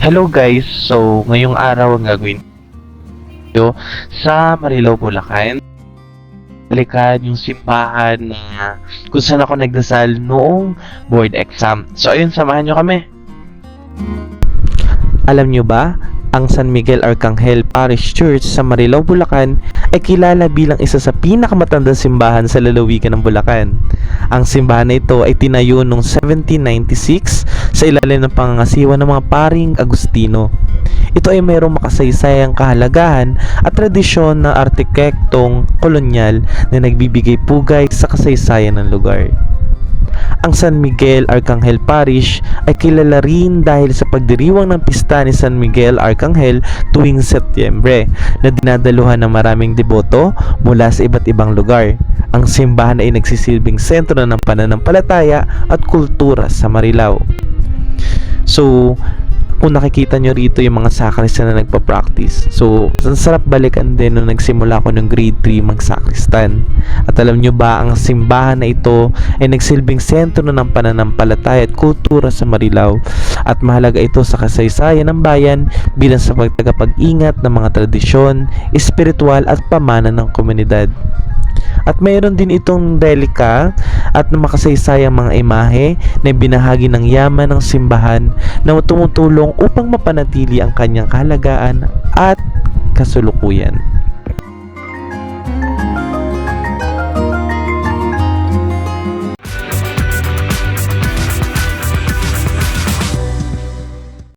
Hello guys! So, ngayong araw ang gagawin ko sa Marilao, Bulacan. Balikan yung simbahan na kung saan ako nagdasal noong board exam. So, ayun, samahan nyo kami. Alam nyo ba, ang San Miguel Arcangel Parish Church sa Marilao, Bulacan ay kilala bilang isa sa pinakamatandang simbahan sa lalawigan ng Bulacan. Ang simbahan na ito ay tinayo noong 1796 sa ilalim ng pangangasiwa ng mga paring Agustino. Ito ay mayroong makasaysayang kahalagahan at tradisyon ng artikektong kolonyal na nagbibigay pugay sa kasaysayan ng lugar. Ang San Miguel Arcangel Parish ay kilala rin dahil sa pagdiriwang ng pista ni San Miguel Arcangel tuwing Setyembre na dinadaluhan ng maraming deboto mula sa iba't ibang lugar. Ang simbahan ay nagsisilbing sentro ng pananampalataya at kultura sa Marilao. So, kung nakikita nyo rito yung mga sakristan na nagpa-practice. So, ang sarap balikan din nung nagsimula ako ng grade 3 mag-sakristan. At alam nyo ba, ang simbahan na ito ay nagsilbing sentro ng pananampalataya at kultura sa Marilao. At mahalaga ito sa kasaysayan ng bayan bilang sa pagtagapag-ingat ng mga tradisyon, espiritual at pamana ng komunidad. At mayroon din itong relika at makasaysayang mga imahe na binahagi ng yaman ng simbahan na tumutulong upang mapanatili ang kanyang kahalagaan at kasulukuyan.